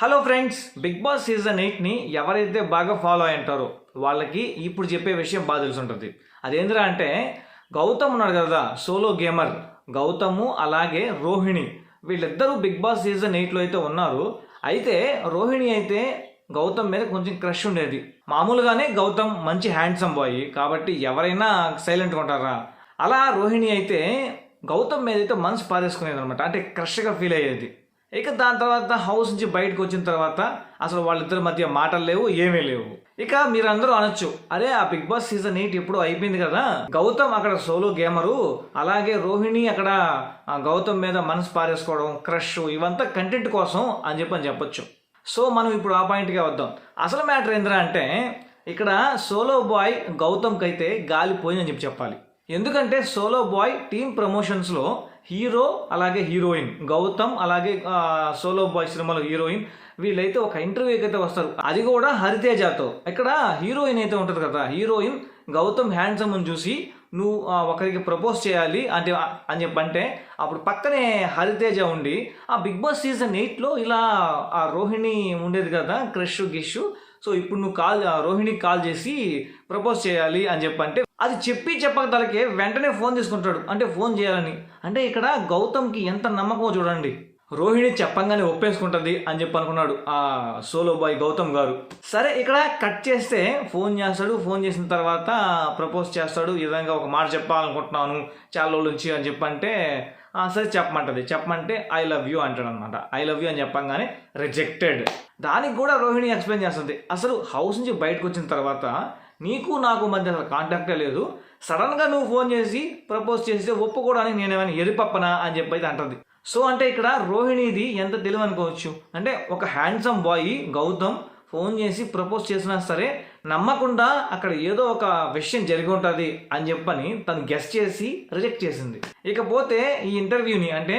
Hello friends big boss season ఎయిట్ని ఎవరైతే బాగా follow అయి ఉంటారో వాళ్ళకి ఇప్పుడు చెప్పే విషయం బాగా తెలిసి ఉంటుంది అదేంద్రా అంటే గౌతమ్ ఉన్నాడు కదా సోలో గేమర్ గౌతము అలాగే రోహిణి. వీళ్ళిద్దరూ బిగ్ బాస్ సీజన్ ఎయిట్లో అయితే ఉన్నారు. అయితే రోహిణి అయితే గౌతమ్ మీద కొంచెం క్రష్ ఉండేది. మామూలుగానే గౌతమ్ మంచి హ్యాండ్సమ్ బాయ్ కాబట్టి ఎవరైనా సైలెంట్గా ఉంటారా? అలా రోహిణి అయితే గౌతమ్ మీద అయితే మనసు పారేసుకునేది అనమాట అంటే క్రష్గా ఫీల్ అయ్యేది. ఇక దాని తర్వాత హౌస్ నుంచి బయటకు వచ్చిన తర్వాత అసలు వాళ్ళిద్దరి మధ్య మాటలు లేవు ఏమీ లేవు. ఇక మీరందరూ అనొచ్చు అరే ఆ బిగ్ బాస్ సీజన్ ఎయిట్ ఎప్పుడు అయిపోయింది కదా. గౌతమ్ అక్కడ సోలో గేమరు అలాగే రోహిణి అక్కడ ఆ గౌతమ్ మీద మనసు పారేసుకోవడం క్రష్ ఇవంతా కంటెంట్ కోసం అని చెప్పి అని చెప్పొచ్చు. సో మనం ఇప్పుడు ఆ పాయింట్కే వద్దాం. అసలు మ్యాటర్ ఏంద్రా అంటే ఇక్కడ సోలో బాయ్ గౌతమ్కి అయితే గాలి పోయిందని చెప్పి చెప్పాలి. ఎందుకంటే సోలో బాయ్ టీమ్ ప్రమోషన్స్లో హీరో అలాగే హీరోయిన్. గౌతమ్ అలాగే సోలో బాయ్ సినిమాలో హీరోయిన్. వీళ్ళైతే ఒక ఇంటర్వ్యూకి అయితే వస్తారు. అది కూడా హరితేజతో. ఇక్కడ హీరోయిన్ అయితే ఉంటుంది కదా. హీరోయిన్ గౌతమ్ హ్యాండ్సమ్ అని చూసి నువ్వు ఒకరికి ప్రపోజ్ చేయాలి అంటే అని చెప్పంటే అప్పుడు పక్కనే హరితేజ ఉండి ఆ బిగ్ బాస్ సీజన్ ఎయిట్లో ఇలా ఆ రోహిణి ఉండేది కదా క్రష్ గిష్. సో ఇప్పుడు నువ్వు కాల్ రోహిణికి కాల్ చేసి ప్రపోజ్ చేయాలి అని చెప్పంటే అది చెప్పి చెప్పక తలకే వెంటనే ఫోన్ తీసుకుంటాడు. అంటే ఫోన్ చేయాలని. అంటే ఇక్కడ గౌతమ్కి ఎంత నమ్మకమో చూడండి. రోహిణి చెప్పంగానే ఒప్పేసుకుంటుంది అని చెప్పి అనుకున్నాడు ఆ సోలో బాయ్ గౌతమ్ గారు. సరే ఇక్కడ కట్ చేస్తే ఫోన్ చేస్తాడు. ఫోన్ చేసిన తర్వాత ప్రపోజ్ చేస్తాడు. ఈ విధంగా ఒక మాట చెప్పాలనుకుంటున్నాను చాలా రోజుల నుంచి అని చెప్పంటే సరే చెప్పమంటది. చెప్పమంటే ఐ లవ్ యూ అంటాడు అనమాట ఐ లవ్ యూ అని చెప్పంగానే రిజెక్టెడ్ దానికి కూడా రోహిణి ఎక్స్ప్లెయిన్ చేస్తుంది. అసలు హౌస్ నుంచి బయటకు వచ్చిన తర్వాత నీకు నాకు మధ్య అసలు కాంటాక్టే లేదు. సడన్గా నువ్వు ఫోన్ చేసి ప్రపోజ్ చేస్తే ఒప్పుకోవడానికి నేనేమైనా ఎరిపప్పనా అని చెప్పి అయితే అంటుంది. సో అంటే ఇక్కడ రోహిణిది ఎంత తెలివి అనుకోవచ్చు? అంటే ఒక హ్యాండ్సమ్ బాయ్ గౌతమ్ ఫోన్ చేసి ప్రపోజ్ చేసినా సరే నమ్మకుండా అక్కడ ఏదో ఒక విషయం జరిగి ఉంటుంది అని చెప్పని తను గెస్ట్ చేసి రిజెక్ట్ చేసింది. ఇకపోతే ఈ ఇంటర్వ్యూని అంటే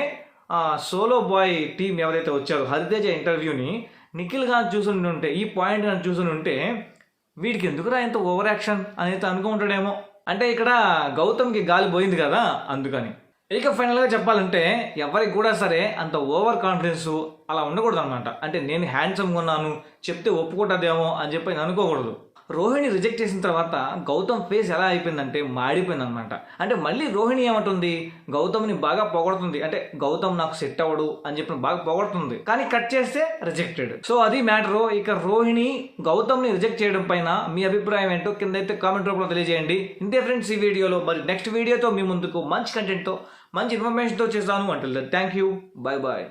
సోలో బాయ్ టీం ఎవరైతే వచ్చారో హరితేజ ఇంటర్వ్యూని నిఖిల్ గారు చూసుని ఉంటే ఈ పాయింట్ కానీ ఉంటే వీడికి ఎందుకురా ఇంత ఓవర్ యాక్షన్ అనేది అనుకుంటాడేమో అంటే ఇక్కడ గౌతమ్కి గాలి పోయింది కదా అందుకని. ఇక ఫైనల్గా చెప్పాలంటే ఎవరికి కూడా సరే అంత ఓవర్ కాన్ఫిడెన్స్ అలా ఉండకూడదు అనమాట అంటే నేను హ్యాండ్సమ్గా ఉన్నాను చెప్తే ఒప్పుకుంటుందేమో అని చెప్పి నేను అనుకోకూడదు. రోహిణి రిజెక్ట్ చేసిన తర్వాత గౌతమ్ ఫేస్ ఎలా అయిపోయిందంటే మాడిపోయింది అనమాట అంటే మళ్ళీ రోహిణి ఏమంటుంది? గౌతమ్ని బాగా పొగడుతుంది. అంటే గౌతమ్ నాకు సెట్ అవ్వడు అని చెప్పి బాగా పొగడుతుంది. కానీ కట్ చేస్తే రిజెక్టెడ్. సో అది మ్యాటర్. ఇక రోహిణి గౌతమ్ని రిజెక్ట్ చేయడం పైన మీ అభిప్రాయం ఏంటో కింద అయితే కామెంట్ రూపంలో తెలియజేయండి. ఇంతే ఫ్రెండ్స్ ఈ వీడియోలో. మరి నెక్స్ట్ వీడియోతో మీ ముందుకు మంచి కంటెంట్తో మంచి ఇన్ఫర్మేషన్తో చేస్తాను. అంటే థ్యాంక్ యూ బాయ్ బాయ్